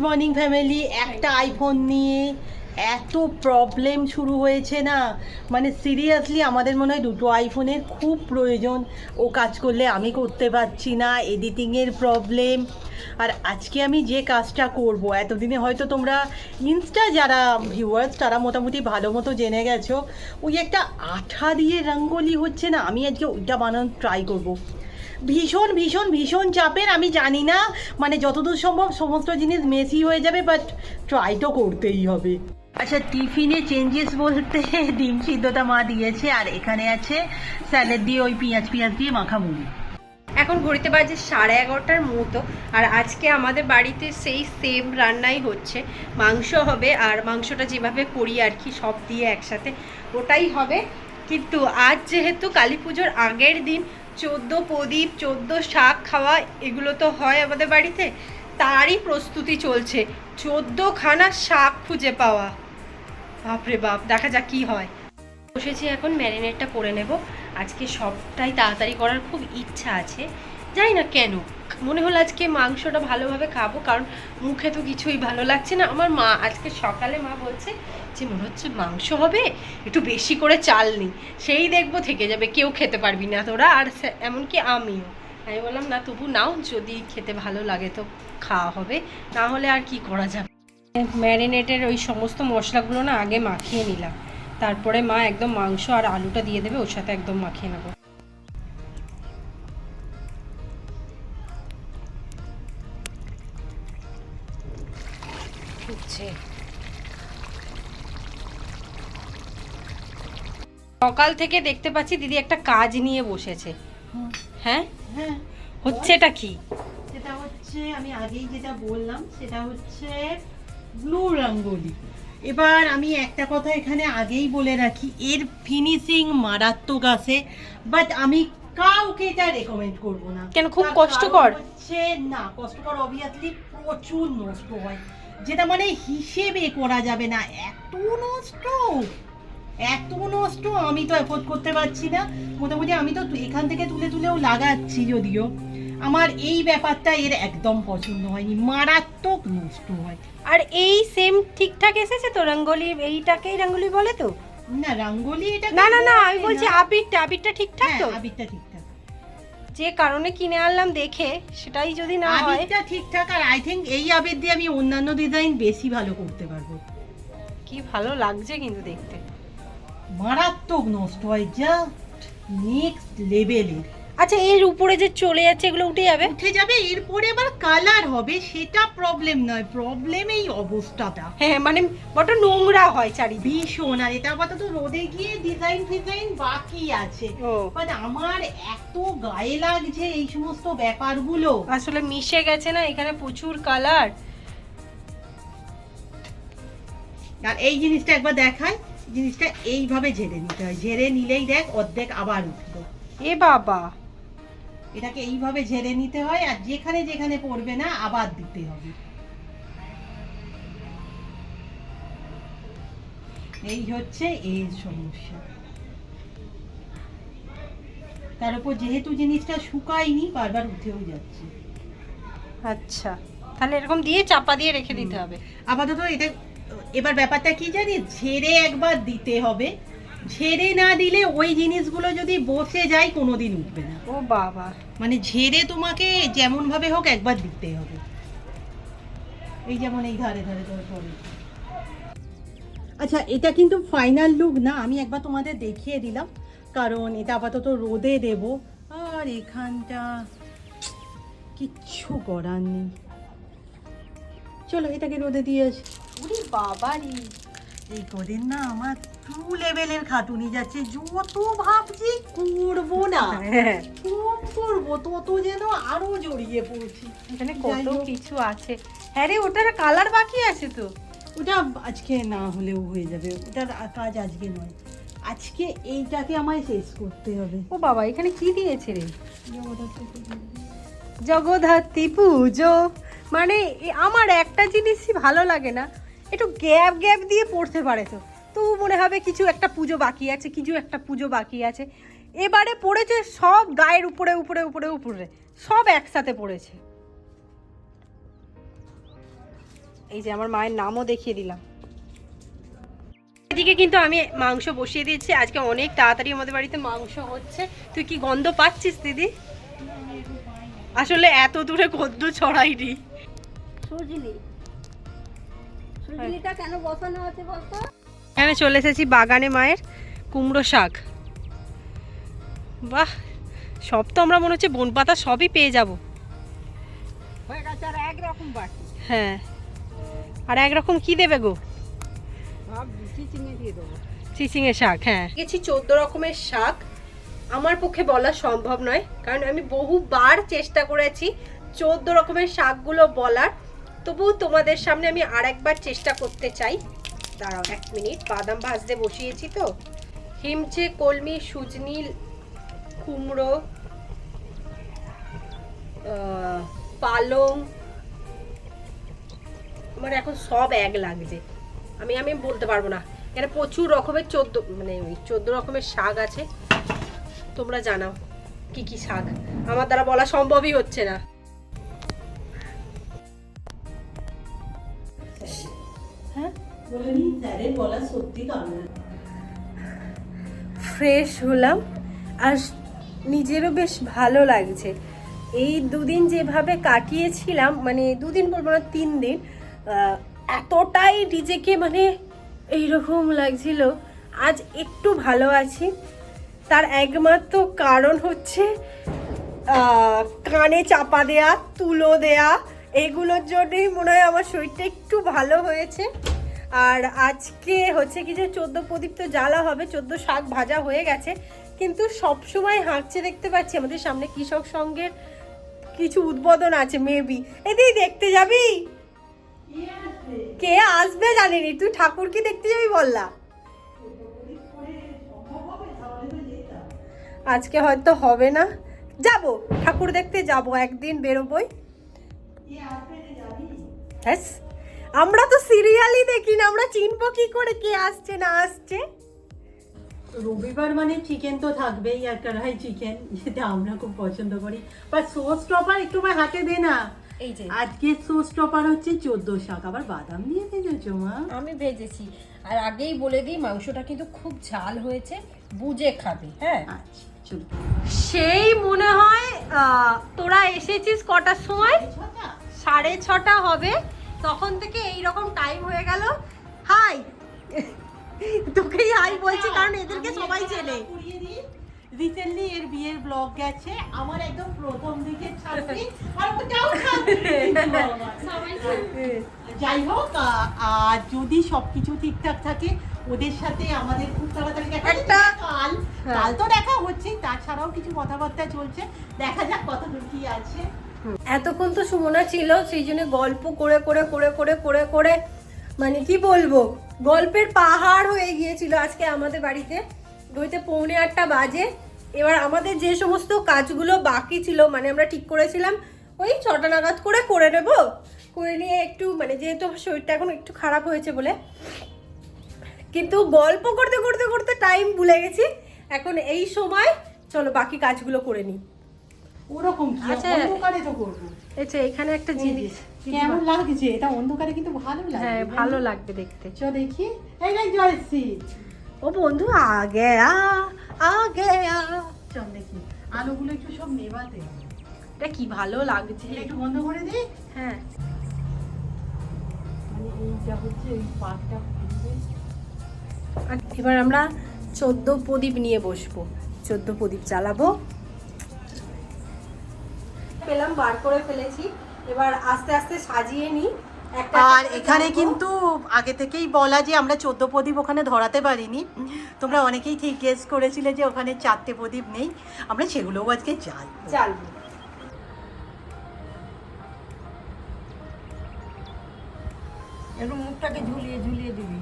Morning family একটা iPhone নিয়ে এত প্রবলেম শুরু হয়েছে না? মানে সিরিয়াসলি আমাদের মনে হয় দুটো আইফোনের খুব প্রয়োজন। ও কাজ করলে আমি করতে পারছি না এডিটিংয়ের প্রবলেম আর আজকে আমি যে কাজটা করব, এতদিনে হয়তো তোমরা ইনস্টা যারা ভিউয়ার্স তারা মোটামুটি ভালো মতো জেনে গেছো। ওই একটা আঠা দিয়ে রঙ্গোলি হচ্ছে না? আমি আজকে ওইটা বানানোর ট্রাই করব। ভীষণ ভীষণ ভীষণ চাপের, আমি জানি না। মানে যতদূর সম্ভব সমস্ত জিনিস মেসি হয়ে যাবে বাট ট্রাই তো করতেই হবে। আচ্ছা টিফিনে চেঞ্জেস বলতে ডিম সিদ্ধটা মা দিয়েছে, আর এখানে আছে স্যালাড দিয়ে ওই পেঁয়াজ পেঁয়াজ দিয়ে মাখা মুড়ি এখন ঘড়িতে বাজে সাড়ে এগারোটার মতো, আর আজকে আমাদের বাড়িতে সেই সেম রান্নাই হচ্ছে। মাংস হবে, আর মাংসটা যেভাবে করি আর কি, সব দিয়ে একসাথে, ওটাই হবে। কিন্তু আজ যেহেতু কালী পুজোর আগের দিন চোদ্দ প্রদীপ, চোদ্দ শাক খাওয়া, এগুলো তো হয় আমাদের বাড়িতে। তারই প্রস্তুতি চলছে। চোদ্দোখানা শাক খুঁজে পাওয়া। বাপরে বাপ, দেখা যাক কি হয়। বসেছি এখন, ম্যারিনেটটা করে নেব। আজকে সবটাই তাড়াতাড়ি করার খুব ইচ্ছা আছে। জানি না কেন মনে হলো আজকে মাংসটা ভালোভাবে খাব, কারণ মুখে তো কিছুই ভালো লাগছে না। আমার মা আজকে সকালে মা বলছে যে, মনে হচ্ছে মাংস হবে, একটু বেশি করে চাল নি। সেই দেখব থেকে যাবে, কেউ খেতে পারবি না তোরা, আর এমনকি আমিও। আমি বললাম, না তবু নাও, যদি খেতে ভালো লাগে তো খাওয়া হবে, না হলে আর কি করা যাবে? ম্যারিনেটের ওই সমস্ত মশলাগুলো না আগে মাখিয়ে নিলাম। তারপরে মা একদম মাংস আর আলুটা দিয়ে দেবে, ওর সাথে একদম মাখিয়ে নেব। সকাল থেকে দেখতে পাচ্ছি দিদি একটা কাজ নিয়ে বসেছে। হ্যাঁ? হ্যাঁ। হচ্ছে এটা কি? সেটা হচ্ছে আমি আগেই যেটা বললাম সেটা হচ্ছে ব্লু রঙ্গোলি। এবার আমি একটা কথা এখানে আগেই বলে রাখি এর ফিনিশিং মারাত্মক আছে বাট আমি কাউকে এটা রেকমেন্ড করব না। কেন, খুব কষ্টকর? হচ্ছে না কষ্টকর অবভিয়াসলি প্রচুর নষ্ট হয়। যেটা মানে হিসেবে করা যাবে না এত নষ্ট! এত নষ্ট আমি তো এফোর্ড করতে পারছি না। মোটামুটি আমি তো এখান থেকে তুলে তুলেও লাগাচ্ছি যদিও। আমার এই ব্যাপারটা এর একদম পছন্দ হয়নি মারাত্মক নষ্ট হয়। আর এই সেম ঠিকঠাক এসেছে তো রঙ্গোলি? এইটাকেই রঙ্গোলি বলে তো? না রঙ্গোলি এটা না না না আমি বলছি আবিরটা আবিরটা ঠিকঠাক হ্যাঁ তো? আবিরটা ঠিকঠাক। যে কারণে কিনে আনলাম দেখে সেটাই যদি না হয়। আবিরটা ঠিকঠাক আর আই থিঙ্ক এই আবির দিয়ে আমি অন্যান্য ডিজাইন বেশি ভালো করতে পারব। কি ভালো লাগছে কিন্তু দেখতে। মারাত্মক নষ্ট হয় জাস্ট নেক্সট লেভেলের আচ্ছা এর উপরে যে চলে যাচ্ছে এগুলো উঠে যাবে? উঠে যাবে এরপরে আবার কালার হবে সেটা প্রবলেম নয় প্রবলেম এই অবস্থাটা। হ্যাঁ মানে বড় নোংরা হয় চারি ভীষণ আর এটা আপাতত রোদে গিয়ে ডিজাইন ফিজাইন বাকি আছে। মানে আমার এত গায়ে লাগছে এই সমস্ত ব্যাপারগুলো। আসলে মিশে গেছে না এখানে প্রচুর কালার আর এই জিনিসটা একবার দেখায় জিনিসটা এইভাবে ঝেড়ে নিতে হয়। ঝেড়ে নিলেই দেখ অর্ধেক আবার উঠবে। এ বাবা। এটাকে এইভাবে ঝেড়ে নিতে হয় আর যেখানে যেখানে পড়বে না আবার দিতে হবে। এই হচ্ছে এর সমস্যা। তার উপর যেহেতু জিনিসটা শুকায়নি বারবার উঠেও যাচ্ছে। আচ্ছা। তাহলে এরকম দিয়ে চাপা দিয়ে রেখে দিতে হবে। আপাতত এটা এবার ব্যাপারটা কি জানি ঝেড়ে একবার দিতে হবে। ঝেড়ে না দিলে ওই জিনিসগুলো যদি বসে যায় কোনোদিন উঠবে না। ও বাবা। মানে ঝেড়ে তোমাকে যেমন ভাবে হোক একবার দিতে হবে। এই যেমন এই ধারে ধারে ধরে পড়ে আচ্ছা এটা কিন্তু ফাইনাল লুক না আমি একবার তোমাদের দেখিয়ে দিলাম। কারণ এটা আপাতত রোদে দেব। আর এখানটা কিচ্ছু করার নেই। চলো এটাকে রোদে দিয়ে আসি। ওরে বাবা রে এই কদিন না আমার টু লেভেলের খাটুনি যাচ্ছে যত ভাবছি করব না। হ্যাঁ। কম করব তত যেন আরও জড়িয়ে পড়ছি। এখানে কত কিছু আছে। হ্যাঁ রে ওটার কালার বাকি আছে তো। ওটা আজকে না হলেও হয়ে যাবে ওটার কাজ আজকে নয়। আজকে এইটাকে আমায় শেষ করতে হবে। ও বাবা এখানে কি দিয়েছে রে? জগদ্ধাত্রী পুজো। মানে আমার একটা জিনিসই ভালো লাগে না। একটু গ্যাপ গ্যাপ দিয়ে পড়তে পারে তো। তো মনে হবে কিছু একটা পুজো বাকি আছে, কিছু একটা পুজো বাকি আছে। এবারে পড়েছে সব গায়ের উপরে উপরে উপরে উপরে। সব একসাথে পড়েছে। এই যে আমার মায়ের নামও দেখিয়ে দিলাম। এদিকে কিন্তু আমি মাংস বসিয়ে দিয়েছি। আজকে অনেক তাড়াতাড়ি আমাদের বাড়িতে মাংস হচ্ছে। তুই কি গন্ধ পাচ্ছিস, দিদি? আসলে এত দূরে কদ্দু ছড়াইনি। কেন বসানো আছে বলতো? এখানে চলে এসেছি বাগানে মায়ের কুমড়ো শাক। বাহ সব তো আমরা মনে হচ্ছে বন পাতা সবই পেয়ে যাব। হয়ে আর একরকম হ্যাঁ কি দেবে গো? চিচিংয়ের শাক হ্যাঁ। গেছি চোদ্দ রকমের শাক। আমার পক্ষে বলা সম্ভব নয় কারণ আমি বহুবার চেষ্টা করেছি চোদ্দ রকমের শাকগুলো বলার। তবুও তোমাদের সামনে আমি আর একবার চেষ্টা করতে চাই। দাঁড়াও এক মিনিট, বাদাম ভাজতে বসিয়েছি তো। হিমচে কলমি, সুজনি, কুমড়ো পালং। আমার এখন সব এক লাগছে। আমি আমি বলতে পারব না। এখানে প্রচুর রকমের চোদ্দ মানে ওই চোদ্দ রকমের শাক আছে। তোমরা জানাও কি কি শাক। আমার দ্বারা বলা সম্ভবই হচ্ছে না। ফ্রেশ হলাম, আর নিজেরও বেশ ভালো লাগছে। এই দুদিন যেভাবে কাটিয়েছিলাম মানে দুদিন বলব না, তিন দিন এতটাই নিজেকে মানে এইরকম লাগছিল। আজ একটু ভালো আছি। তার একমাত্র কারণ হচ্ছে কানে চাপা দেয়া, তুলো দেয়া, এগুলোর জন্যই মনে হয় আমার শরীরটা একটু ভালো হয়েছে। আর আজকে হচ্ছে কি যে চোদ্দ প্রদীপ তো জ্বালা হবে চোদ্দ শাক ভাজা হয়ে গেছে কিন্তু সব সময় হাঁকছে দেখতে পাচ্ছি আমাদের সামনে কৃষক সঙ্গের কিছু উদ্বোধন আছে মেবি এদিকে দেখতে যাবি? কে আসবে? জানিনি তুই ঠাকুর কি দেখতে যাবি বললা? আজকে হয়তো হবে না। যাব ঠাকুর দেখতে যাব একদিন বেরোবই। ব্যাস। আমরা তো সিরিয়ালই দেখি না আমরা চিনবো কি করে কে আসছে না আসছে? রবিবার মানে চিকেন তো থাকবেই আর কড়াই চিকেন যেটা আমরা খুব পছন্দ করি। বা সোস টপার একটু আমার হাতে দে না। এই যে। আজকে সোস টপার হচ্ছে চোদ্দ শাক আবার বাদাম দিয়ে ভেজেছো মা? আমি ভেজেছি। আর আগেই বলে দিই মাংসটা কিন্তু খুব ঝাল হয়েছে বুঝে খাবে হ্যাঁ? আচ্ছা চলো। সেই মনে হয় আহ, তোরা এসেছিস কটার সময়? সাড়ে ছটা হবে। তখন থেকে এই রকম টাইম হয়ে গেল। হাই তোকেই হাই বলছি কারণ এদেরকে সবাই চেনে। রিসেন্টলি এর বিয়ের ব্লগ গেছে আমার একদম প্রথম দিকে ছাড়ছি। আর ওটাও যাই হোক আর যদি সবকিছু ঠিকঠাক থাকে ওদের সাথে আমাদের খুব তাড়াতাড়ি দেখা কাল হ্যাঁ। কাল তো দেখা হচ্ছে তাছাড়াও কিছু কথাবার্তা চলছে। দেখা যাক কতদূর কি আছে। এতক্ষণ তো সুমনা ছিল, সেই জন্য গল্প করে করে করে করে করে করে মানে কি বলব, গল্পের পাহাড় হয়ে গিয়েছিল আজকে আমাদের বাড়িতে। হইতে পৌনে আটটা বাজে। এবার আমাদের যে সমস্ত কাজগুলো বাকি ছিল মানে আমরা ঠিক করেছিলাম, ওই ছটা নাগাদ করে করে নেব। করে নিয়ে একটু মানে যেহেতু শরীরটা এখন একটু খারাপ হয়েছে বলে। কিন্তু গল্প করতে করতে করতে টাইম ভুলে গেছি। এখন এই সময়, চলো বাকি কাজগুলো করে নিই। ওরকম কি? আচ্ছা। অন্ধকারে তো করব। আচ্ছা এখানে একটা জিনিস। কেমন লাগছে? এটা অন্ধকারে কিন্তু ভালো লাগে হ্যাঁ ভালো লাগবে দেখতে। চ দেখি। এই দেখ জয়শ্রী ও বন্ধু আ গয়া আ। গয়া চল দেখি। আলুগুলো একটু সব নেবাতে এটা কি ভালো লাগছে। একটু বন্ধ করে দিই হ্যাঁ। মানে এইটা হচ্ছে এই পাকটা আর এবার আমরা চোদ্দ প্রদীপ নিয়ে বসবো। চোদ্দ প্রদীপ জ্বালাবো। পেলাম বার করে ফেলেছি। এবার আস্তে আস্তে সাজিয়ে নিই। আর এখানে কিন্তু আগে থেকেই বলা যে আমরা চোদ্দ প্রদীপ ওখানে ধরাতে পারিনি। তোমরা অনেকেই ঠিক গেস করেছিলে যে ওখানে চারটে প্রদীপ নেই। আমরা সেগুলোও আজকে চাল জ্বালবো। একটু মুখটাকে ঝুলিয়ে ঝুলিয়ে দিবি।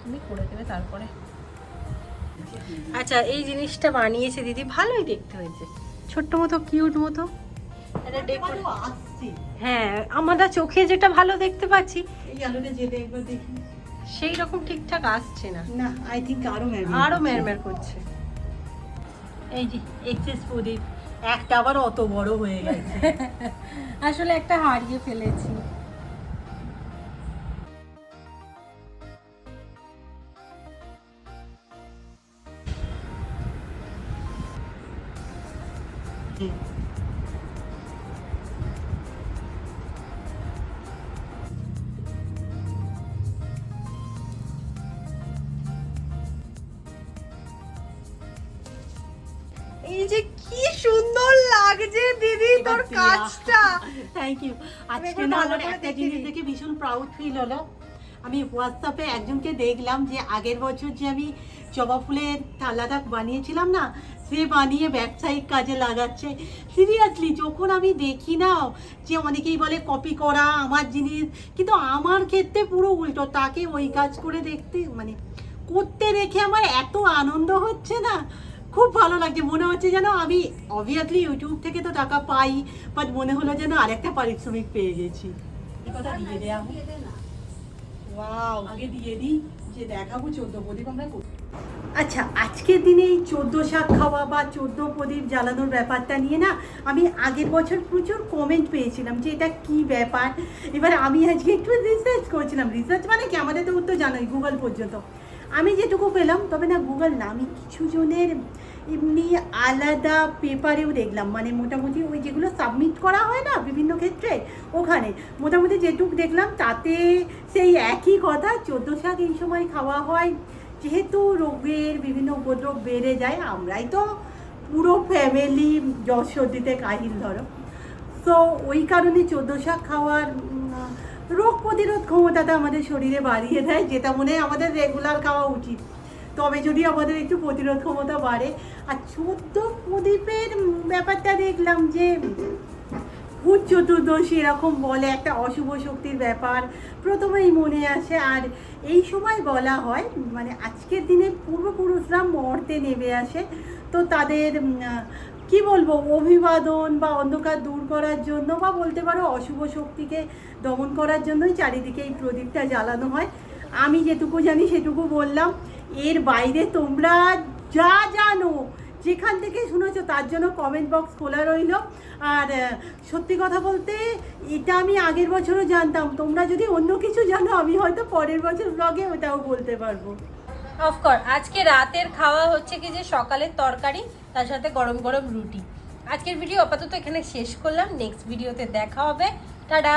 তুমি করে দেবে তারপরে। আচ্ছা এই জিনিসটা বানিয়েছে দিদি ভালোই দেখতে হয়েছে। ছোট্ট মতো কিউট মতো। হ্যাঁ আমরা চোখে যেটা ভালো দেখতে পাচ্ছি এই আলুটা যেতে একবার দেখি। সেই রকম ঠিকঠাক আসছে না। না আই থিঙ্ক আরও আরও ম্যারম্যার করছে। এই যে এক্সেস প্রদীপ একটা আবার অত বড় হয়ে গেছে। আসলে একটা হারিয়ে ফেলেছি। লাগছে দিদি তোর কাজটা। থ্যাংক ইউ আজকে না আমার একটা জিনিস দেখে ভীষণ প্রাউড ফিল হলো। আমি হোয়াটসঅ্যাপে একজনকে দেখলাম যে আগের বছর যে আমি জবা ফুলের থালাটা বানিয়েছিলাম না সে বানিয়ে ব্যবসায়িক কাজে লাগাচ্ছে। সিরিয়াসলি যখন আমি দেখি না যে অনেকেই বলে কপি করা আমার জিনিস কিন্তু আমার ক্ষেত্রে পুরো উল্টো। তাকে ওই কাজ করে দেখতে মানে করতে দেখে আমার এত আনন্দ হচ্ছে না। খুব ভালো লাগছে। মনে হচ্ছে যেন আমি অবভিয়াসলি ইউটিউব থেকে তো টাকা পাই বাট মনে হলো যেন আরেকটা পারিশ্রমিক পেয়ে গেছি। দিয়ে আগে দিয়ে দিই যে দেখাবো চোদ্দ প্রদীপ আমরা আচ্ছা আজকের দিনে এই চোদ্দ শাক খাওয়া বা চোদ্দ প্রদীপ জ্বালানোর ব্যাপারটা নিয়ে না আমি আগের বছর প্রচুর কমেন্ট পেয়েছিলাম যে এটা কি ব্যাপার। এবার আমি আজকে একটু রিসার্চ করছিলাম। রিসার্চ মানে কি? আমাদের তো উত্তর জানোই গুগল পর্যন্ত। আমি যেটুকু পেলাম, তবে না গুগল না, আমি কিছু জনের এমনি আলাদা পেপারেও দেখলাম। মানে মোটামুটি ওই যেগুলো সাবমিট করা হয় না বিভিন্ন ক্ষেত্রে, ওখানে। মোটামুটি যেটুক দেখলাম, তাতে সেই একই কথা, চোদ্দ শাক এই সময় খাওয়া হয়। যেহেতু রোগের বিভিন্ন উপদ্রব বেড়ে যায়, আমরাই তো পুরো ফ্যামিলি জ্বর সর্দিতে কাহিল ধরো। তো ওই কারণে চোদ্দ শাক খাওয়ার রোগ প্রতিরোধ ক্ষমতাটা আমাদের শরীরে বাড়িয়ে দেয়, যেটা মনে হয় আমাদের রেগুলার খাওয়া উচিত। তবে যদি আমাদের একটু প্রতিরোধ ক্ষমতা বাড়ে, আর চোদ্দ প্রদীপের ব্যাপারটা দেখলাম যে ভূত চতুর্দশী এরকম বলে একটা অশুভ শক্তির ব্যাপার, প্রথমেই মনে আসে। আর এই সময় বলা হয় মানে আজকের দিনে পূর্বপুরুষরা মর্তে নেমে আসে। তো তাদের কি বলব, অভিবাদন বা অন্ধকার দূর করার জন্য বা বলতে পারো অশুভ শক্তিকে দমন করার জন্যই চারিদিকে এই প্রদীপটা জ্বালানো হয়। আমি যেটুকু জানি সেটুকু বললাম। এর বাইরে তোমরা যা জানো, যেখান থেকে শুনেছো তার জন্য কমেন্ট বক্স খোলা রইল। আর সত্যি কথা বলতে এটা আমি আগের বছরও জানতাম। তোমরা যদি অন্য কিছু জানো, আমি হয়তো পরের বছর ব্লগে ওটাও বলতে পারব। অফকোর্স আজকে রাতের খাওয়া হচ্ছে কি যে সকালের তরকারি? তার সাথে গরম গরম রুটি। আজকের ভিডিও আপাতত এখানে শেষ করলাম। নেক্সট ভিডিওতে দেখা হবে। টাটা!